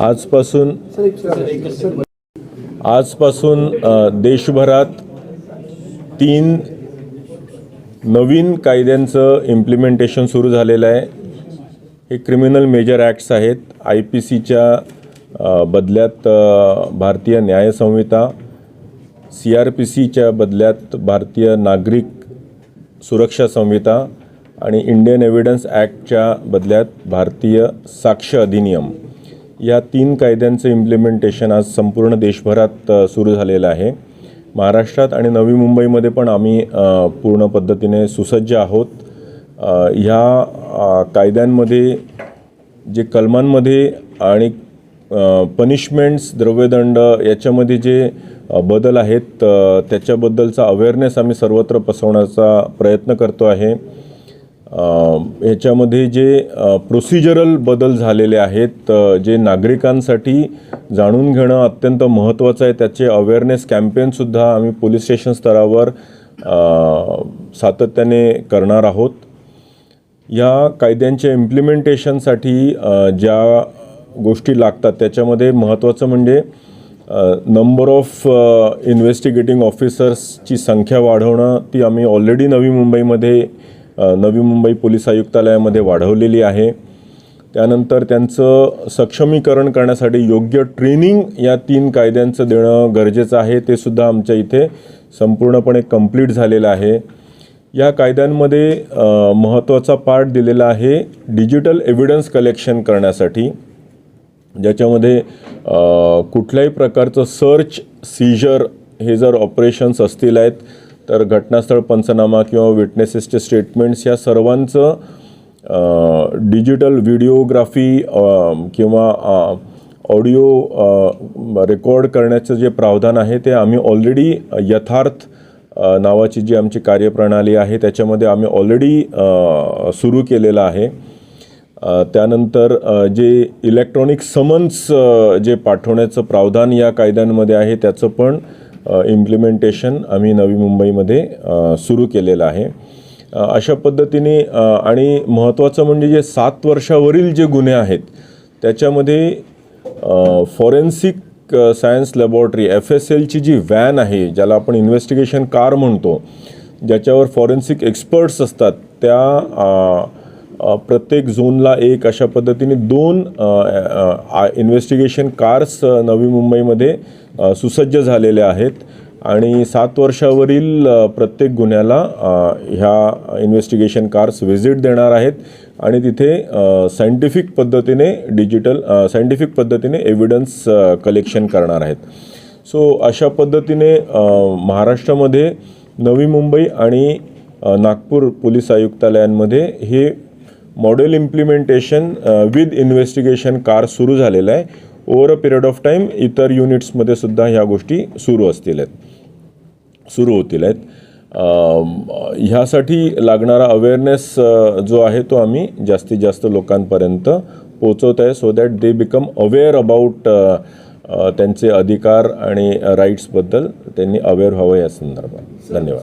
आजपासून आजपासून देशभरात तीन नवीन कायद्यांचं इम्प्लिमेंटेशन सुरू झालेलं आहे. हे क्रिमिनल मेजर ॲक्ट्स आहेत. आय पी सीच्या बदल्यात भारतीय न्याय संहिता सी आर पी सीच्या बदल्यात भारतीय नागरिक सुरक्षा संहिता आणि इंडियन एव्हिडन्स ॲक्टच्या बदल्यात भारतीय साक्ष अधिनियम. या तीन कायद्यांचं इम्प्लिमेंटेशन आज संपूर्ण देशभरात सुरू झालेलं आहे. महाराष्ट्रात आणि नवी मुंबईमध्ये पण आम्ही पूर्ण पद्धतीने सुसज्ज आहोत. ह्या कायद्यांमध्ये जे कलमांमध्ये आणि पनिशमेंट्स द्रव्यदंड याच्यामध्ये जे बदल आहेत त्याच्याबद्दलचा अवेअरनेस आम्ही सर्वत्र पसरवण्याचा प्रयत्न करतो आहे. याच्यामध्ये ह्याच्यामध्ये जे प्रोसिजरल बदल झालेले आहेत जे नागरिकांसाठी जाणून घेणं अत्यंत महत्त्वाचं आहे. त्याचे अवेअरनेस कॅम्पेनसुद्धा आम्ही पोलीस स्टेशन स्तरावर सातत्याने करणार आहोत. या कायद्यांच्या इम्प्लिमेंटेशनसाठी ज्या गोष्टी लागतात त्याच्यामध्ये महत्त्वाचं म्हणजे नंबर ऑफ इन्व्हेस्टिगेटिंग ऑफिसर्सची संख्या वाढवणं ती आम्ही ऑलरेडी नवी मुंबईमध्ये नवी मुंबई पोलीस आयुक्तालयामध्ये वाढवलेली आहे. त्यानंतर त्यांचं सक्षमीकरण करण्यासाठी योग्य ट्रेनिंग या तीन कायद्यांचं देणं गरजेचं आहे. ते सुद्धा आमच्या इथे संपूर्णपणे कंप्लीट झालेलं आहे. या कायद्यांमध्ये महत्त्वाचा पार्ट दिलेला आहे डिजिटल एव्हिडन्स कलेक्शन करण्यासाठी. ज्याच्यामध्ये कुठल्याही प्रकारचं सर्च सीजर हे जर ऑपरेशन्स असतील आहेत तर घटनास्थळ पंचनामा किंवा विटनेसेसचे स्टेटमेंट्स या सर्वांचं डिजिटल व्हिडिओग्राफी किंवा ऑडिओ रेकॉर्ड करण्याचं जे प्रावधान आहे ते आम्ही ऑलरेडी यथार्थ नावाची जी आमची कार्यप्रणाली आहे त्याच्यामध्ये आम्ही ऑलरेडी सुरू केलेलं आहे. त्यानंतर जे इलेक्ट्रॉनिक समन्स जे पाठवण्याचं प्रावधान या कायद्यांमध्ये आहे त्याचं पण इम्प्लिमेंटेशन आम्ही नवी मुंबईमध्ये सुरू केलेलं आहे. अशा पद्धतीने आणि महत्त्वाचं म्हणजे जे सात वर्षावरील जे गुन्हे आहेत त्याच्यामध्ये forensic science laboratory F S एलची जी व्हॅन आहे ज्याला आपण इन्व्हेस्टिगेशन कार म्हणतो ज्याच्यावर फॉरेन्सिक एक्सपर्ट्स असतात त्या प्रत्येक झोनला एक अशा पद्धतीने दोन इन्व्हेस्टिगेशन कार्स नवी मुंबईमध्ये सुसज्ज झालेले आहेत. आणि सात वर्षावरील प्रत्येक गुन्ह्याला ह्या इन्व्हेस्टिगेशन कार्स व्हिजिट देणार आहेत. आणि तिथे सायंटिफिक पद्धतीने डिजिटल सायंटिफिक पद्धतीने एव्हिडन्स कलेक्शन करणार आहेत. सो अशा पद्धतीने महाराष्ट्रामध्ये नवी मुंबई आणि नागपूर पोलीस आयुक्तालयांमध्ये हे model implementation with investigation car सुरू झालेलं आहे. Over a period of time इतर युनिट्समध्ये सुद्धा ह्या गोष्टी सुरू असतील आहेत. सुरू होतील आहेत. Um, ह्यासाठी लागणारा अवेअरनेस uh, जो आहे तो आम्ही जास्तीत जास्त लोकांपर्यंत पोचवत आहे so that they become aware about त्यांचे अधिकार आणि राईट्सबद्दल त्यांनी अवेअर व्हावं या संदर्भात. धन्यवाद.